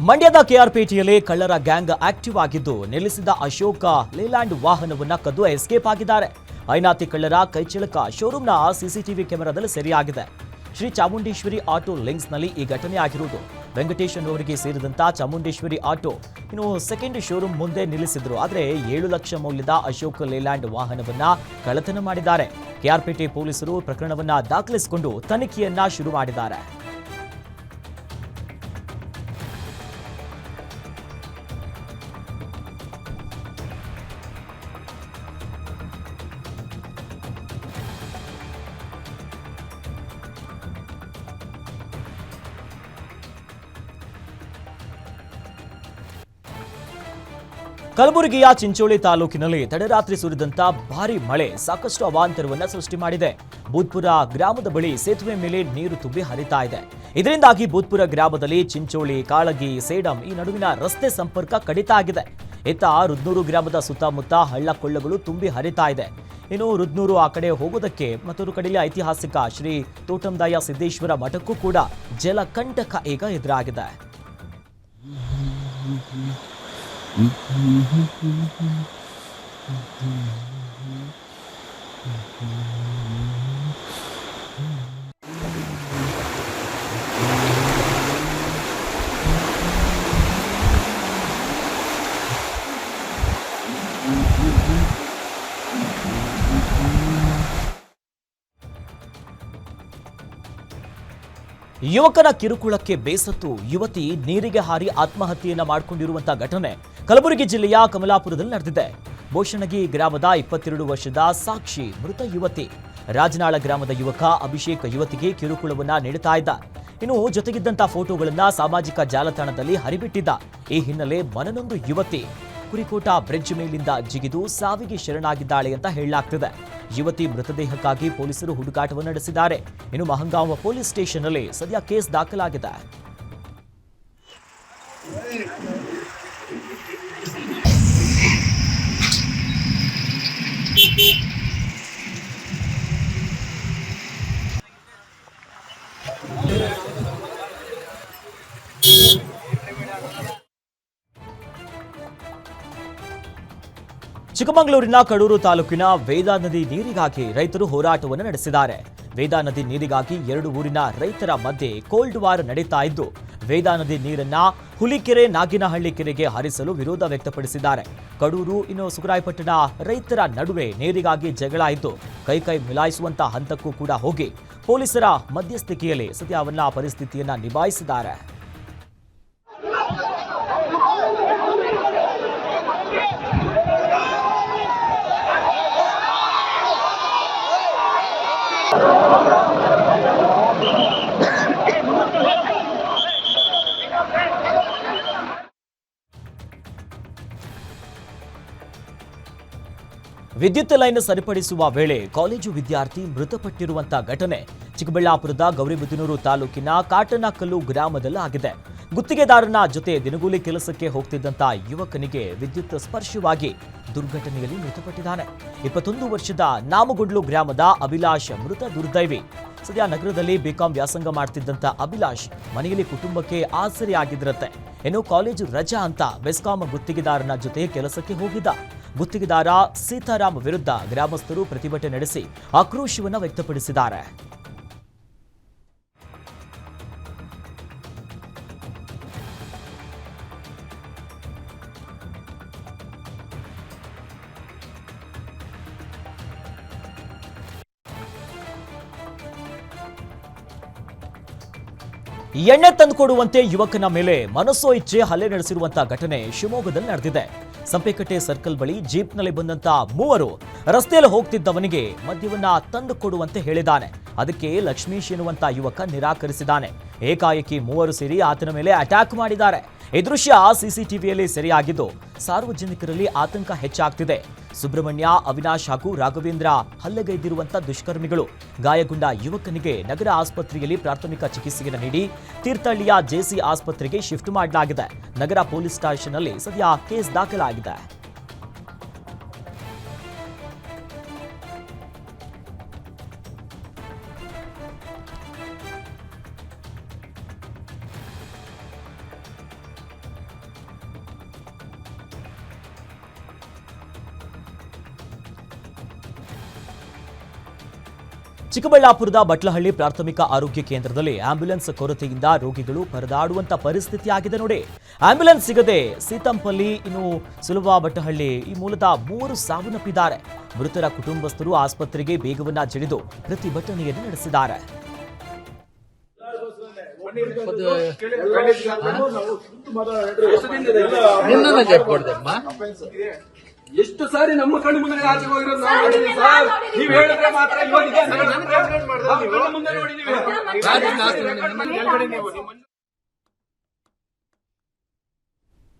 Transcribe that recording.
ಮಂಡ್ಯದ ಕೆಆರ್ಪೇಟೆಯಲ್ಲಿ ಕಳ್ಳರ gang active ಆಗಿದ್ದು ನಿಲ್ಲಿಸಿದ ಅಶೋಕ ಲೇಲ್ಯಾಂಡ್ ವಾಹನವನ್ನ ಕದ್ದು ಎಸ್ಕೇಪ್ ಆಗಿದ್ದಾರೆ. ಐನಾತಿ ಕಳ್ಳರ ಕೈಚಳಕ ಶೋರೂಮ್ನ ಸಿಸಿಟಿವಿ ಕ್ಯಾಮೆರಾದಲ್ಲಿ ಸೆರೆಯಾಗಿದೆ. ಶ್ರೀ ಚಾಮುಂಡೇಶ್ವರಿ ಆಟೋ ಲಿಂಕ್ಸ್ನಲ್ಲಿ ಈ ಘಟನೆ ಆಗಿರುವುದು. ವೆಂಕಟೇಶನ್ ಅವರಿಗೆ ಸೇರಿದಂತ ಚಾಮುಂಡೇಶ್ವರಿ ಆಟೋ ಇನ್ನು ಸೆಕೆಂಡ್ ಶೋರೂಮ್ ಮುಂದೆ ನಿಲ್ಲಿಸಿದ್ರು. ಆದರೆ ಏಳು ಲಕ್ಷ ಮೌಲ್ಯದ ಅಶೋಕ್ ಲೇಲ್ಯಾಂಡ್ ವಾಹನವನ್ನ ಕಳ್ಳತನ ಮಾಡಿದ್ದಾರೆ. ಕೆಆರ್ಪೇಟೆ ಪೊಲೀಸರು ಪ್ರಕರಣವನ್ನ ದಾಖಲಿಸಿಕೊಂಡು ತನಿಖೆಯನ್ನ ಶುರು ಮಾಡಿದ್ದಾರೆ. ಕಲಬುರಗಿಯ ಚಿಂಚೋಳಿ ತಾಲೂಕಿನಲ್ಲಿ ತಡರಾತ್ರಿ ಸುರಿದಂತ ಭಾರಿ ಮಳೆ ಸಾಕಷ್ಟು ಅವಾಂತರವನ್ನು ಸೃಷ್ಟಿ ಮಾಡಿದೆ. ಬೂದ್ಪುರ ಗ್ರಾಮದ ಬಳಿ ಸೇತುವೆ ಮೇಲೆ ನೀರು ತುಂಬಿ ಹರಿತಾ ಇದೆ. ಇದರಿಂದಾಗಿ ಬೂದ್ಪುರ ಗ್ರಾಮದಲ್ಲಿ ಚಿಂಚೋಳಿ, ಕಾಳಗಿ, ಸೇಡಂ ಈ ನಡುವಿನ ರಸ್ತೆ ಸಂಪರ್ಕ ಕಡಿತ ಆಗಿದೆ. ಇತ್ತ ರುದ್ನೂರು ಗ್ರಾಮದ ಸುತ್ತಮುತ್ತ ಹಳ್ಳ ಕೊಳ್ಳಗಳು ತುಂಬಿ ಹರಿತಾ ಇದೆ. ಇನ್ನು ರುದ್ನೂರು ಆ ಕಡೆ ಹೋಗುವುದಕ್ಕೆ ಮತ್ತೊಂದು ಕಡೆಯಲ್ಲಿ ಐತಿಹಾಸಿಕ ಶ್ರೀ ತೋಟಂದಾಯ ಸಿದ್ದೇಶ್ವರ ಮಠಕ್ಕೂ ಕೂಡ ಜಲಕಂಟಕ ಈಗ ಎದುರಾಗಿದೆ. ಯುವಕನ ಕಿರುಕುಳಕ್ಕೆ ಬೇಸತ್ತು ಯುವತಿ ನೀರಿಗೆ ಹಾರಿ ಆತ್ಮಹತ್ಯೆಯನ್ನ ಮಾಡಿಕೊಂಡಿರುವಂತಹ ಘಟನೆ. ಕಲಬುರಗಿ ಜಿಲ್ಲೆಯ ಕಮಲಾಪುರದಲ್ಲಿ ನಡೆದಿದೆ. ಬೋಷಣಗಿ ಗ್ರಾಮದ ಇಪ್ಪತ್ತೆರಡು ವರ್ಷದ ಸಾಕ್ಷಿ ಮೃತ ಯುವತಿ. ರಾಜನಾಳ ಗ್ರಾಮದ ಯುವಕ ಅಭಿಷೇಕ್ ಯುವತಿಗೆ ಕಿರುಕುಳವನ್ನ ನೀಡುತ್ತಾ ಇದ್ದ. ಇನ್ನು ಜೊತೆಗಿದ್ದಂತ ಫೋಟೋಗಳನ್ನ ಸಾಮಾಜಿಕ ಜಾಲತಾಣದಲ್ಲಿ ಹರಿಬಿಟ್ಟಿದ್ದ. ಈ ಹಿನ್ನೆಲೆ ಮನನೊಂದು ಯುವತಿ. ಕುರಿಕೋಟ ಬ್ರಿಡ್ಜ್ ಮೇಲಿಂದ ಜಿಗಿದು ಸಾವಿಗೆ ಶರಣಾಗಿದ್ದಾಳೆ ಅಂತ ಹೇಳಲಾಗ್ತಿದೆ. ಯುವತಿ ಮೃತದೇಹಕ್ಕಾಗಿ ಪೊಲೀಸರು ಹುಡುಕಾಟವನ್ನು ನಡೆಸಿದ್ದಾರೆ. ಇನ್ನು ಮಹಂಗಾಂವ ಪೊಲೀಸ್ ಸ್ಟೇಷನ್ನಲ್ಲಿ ಸದ್ಯ ಕೇಸ್ ದಾಖಲಾಗಿದೆ. ಚಿಕ್ಕಮಗಳೂರಿನ ಕಡೂರು ತಾಲೂಕಿನ ವೇದಾ ನದಿ ನೀರಿಗಾಗಿ ರೈತರು ಹೋರಾಟವನ್ನು ನಡೆಸಿದ್ದಾರೆ. ವೇದಾ ನದಿ ನೀರಿಗಾಗಿ ಎರಡು ಊರಿನ ರೈತರ ಮಧ್ಯೆ ಕೋಲ್ಡ್ ವಾರ್ ನಡೀತಾ ಇದ್ದು, ವೇದಾ ನದಿ ನೀರನ್ನ ಹುಲಿಕೆರೆ, ನಾಗಿನಹಳ್ಳಿ ಕೆರೆಗೆ ಹರಿಸಲು ವಿರೋಧ ವ್ಯಕ್ತಪಡಿಸಿದ್ದಾರೆ. ಕಡೂರು, ಇನ್ನು ಸುಗರಾಯಪಟ್ಟಣ ರೈತರ ನಡುವೆ ನೀರಿಗಾಗಿ ಜಗಳ ಇದ್ದು ಕೈ ಕೈ ಮಿಲಾಯಿಸುವಂತ ಹಂತಕ್ಕೂ ಕೂಡ ಹೋಗಿ, ಪೊಲೀಸರ ಮಧ್ಯಸ್ಥಿಕೆಯಲ್ಲಿ ಸದ್ಯ ಅವನ್ನ ಪರಿಸ್ಥಿತಿಯನ್ನ ನಿಭಾಯಿಸಿದ್ದಾರೆ. ವಿದ್ಯುತ್ ಲೈನ್ ಸರಿಪಡಿಸುವ ವೇಳೆ ಕಾಲೇಜು ವಿದ್ಯಾರ್ಥಿ ಮೃತಪಟ್ಟಿರುವಂತಹ ಘಟನೆ ಚಿಕ್ಕಬಳ್ಳಾಪುರದ ಗೌರಿಬಿದನೂರು ತಾಲೂಕಿನ ಕಾಟನಕಲ್ಲು ಗ್ರಾಮದಲ್ಲಿ ಆಗಿದೆ. ಗುತ್ತಿಗೆದಾರನ ಜೊತೆ ದಿನಗೂಲಿ ಕೆಲಸಕ್ಕೆ ಹೋಗ್ತಿದ್ದಂತ ಯುವಕನಿಗೆ ವಿದ್ಯುತ್ ಸ್ಪರ್ಶವಾಗಿ ದುರ್ಘಟನೆಯಲ್ಲಿ ಮೃತಪಟ್ಟಿದ್ದಾನೆ. ಇಪ್ಪತ್ತೊಂದು ವರ್ಷದ ನಾಮಗುಡ್ಲು ಗ್ರಾಮದ ಅಭಿಲಾಷ್ ಮೃತ ದುರ್ದೈವಿ. ಸದ್ಯ ನಗರದಲ್ಲಿ ಬಿಕಾಂ ವ್ಯಾಸಂಗ ಮಾಡ್ತಿದ್ದಂತ ಅಭಿಲಾಷ್ ಮನೆಯಲ್ಲಿ ಕುಟುಂಬಕ್ಕೆ ಆಸರೆ ಆಗಿದ್ರತ್ತೆ ಇನ್ನು ಕಾಲೇಜು ರಜಾ ಅಂತ ಬೆಸ್ಕಾಂ ಗುತ್ತಿಗೆದಾರನ ಜೊತೆ ಕೆಲಸಕ್ಕೆ ಹೋಗಿದ್ದ. ಗುತ್ತಿಗೆದಾರ ಸೀತಾರಾಮ್ ವಿರುದ್ಧ ಗ್ರಾಮಸ್ಥರು ಪ್ರತಿಭಟನೆ ನಡೆಸಿ ಆಕ್ರೋಶವನ್ನು ವ್ಯಕ್ತಪಡಿಸಿದ್ದಾರೆ. ಎಣ್ಣೆ ತಂದುಕೊಡುವಂತೆ ಯುವಕನ ಮೇಲೆ ಮನಸ್ಸೋ ಇಚ್ಛೆ ಹಲ್ಲೆ ನಡೆಸಿರುವಂತಹ ಘಟನೆ ಶಿವಮೊಗ್ಗದಲ್ಲಿ ನಡೆದಿದೆ. ಸಂಪೇಕಟ್ಟೆ ಸರ್ಕಲ್ ಬಳಿ ಜೀಪ್ನಲ್ಲಿ ಬಂದಂತ ಮೂವರು ರಸ್ತೆಯಲ್ಲಿ ಹೋಗ್ತಿದ್ದವನಿಗೆ ಮದ್ಯವನ್ನ ತಂದು ಕೊಡುವಂತೆ ಹೇಳಿದ್ದಾನೆ. ಅದಕ್ಕೆ ಲಕ್ಷ್ಮೀಶ್ ಎನ್ನುವಂತ ಯುವಕ ನಿರಾಕರಿಸಿದ್ದಾನೆ. ಏಕಾಏಕಿ ಮೂವರು ಸೇರಿ ಆತನ ಮೇಲೆ ಅಟ್ಯಾಕ್ ಮಾಡಿದ್ದಾರೆ. ಈ ದೃಶ್ಯ ಸಿಸಿಟಿವಿಯಲ್ಲಿ ಸೆರೆಯಾಗಿದ್ದು ಸಾರ್ವಜನಿಕರಲ್ಲಿ ಆತಂಕ ಹೆಚ್ಚಾಗ್ತಿದೆ. ಸುಬ್ರಹ್ಮಣ್ಯ, ಅವಿನಾಶ್ ಹಾಗೂ ರಾಘವೇಂದ್ರ ಹಲ್ಲೆಗೈದಿರುವಂತ ದುಷ್ಕರ್ಮಿಗಳು. ಗಾಯಗೊಂಡ ಯುವಕನಿಗೆ ನಗರ ಆಸ್ಪತ್ರೆಯಲ್ಲಿ ಪ್ರಾಥಮಿಕ ಚಿಕಿತ್ಸೆಯನ್ನು ನೀಡಿ ತೀರ್ಥಹಳ್ಳಿಯ ಜೆಸಿ ಆಸ್ಪತ್ರೆಗೆ ಶಿಫ್ಟ್ ಮಾಡಲಾಗಿದೆ. ನಗರ ಪೊಲೀಸ್ ಸ್ಟೇಷನ್ನಲ್ಲಿ ಸದ್ಯ ಕೇಸ್ ದಾಖಲಾಗಿದೆ. ಚಿಕ್ಕಬಳ್ಳಾಪುರದ ಬಟ್ಲಹಳ್ಳಿ ಪ್ರಾಥಮಿಕ ಆರೋಗ್ಯ ಕೇಂದ್ರದಲ್ಲಿ ಆಂಬ್ಯುಲೆನ್ಸ್ ಕೊರತೆಯಿಂದ ರೋಗಿಗಳು ಪರದಾಡುವಂತ ಪರಿಸ್ಥಿತಿ ಆಗಿದೆ ನೋಡಿ. ಆಂಬ್ಯುಲೆನ್ಸ್ ಸಿಗದೆ ಸೀತಂಪಲ್ಲಿ ಇನ್ನು ಸುಲಭ ಬಟ್ಟಹಳ್ಳಿ ಈ ಮೂಲದ ಮೂವರು ಸಾವನ್ನಪ್ಪಿದ್ದಾರೆ. ಮೃತರ ಕುಟುಂಬಸ್ಥರು ಆಸ್ಪತ್ರೆಗೆ ಬೇಗವನ್ನ ಜಡಿದು ಪ್ರತಿಭಟನೆಯನ್ನು ನಡೆಸಿದ್ದಾರೆ. ಎಷ್ಟು ಸಾರಿ ನಮ್ಮ ಕಣ್ಣು ಮುಂದೆ ಆಚೆ ಹೋಗಿರೋದು ನಾವು ನೋಡಿದ್ದೀವಿ ಸರ್. ನೀವ್ ಹೇಳಿದ್ರೆ ಮಾತ್ರ ಇವಾಗ ಮುಂದೆ ನೋಡಿದೀವಿ.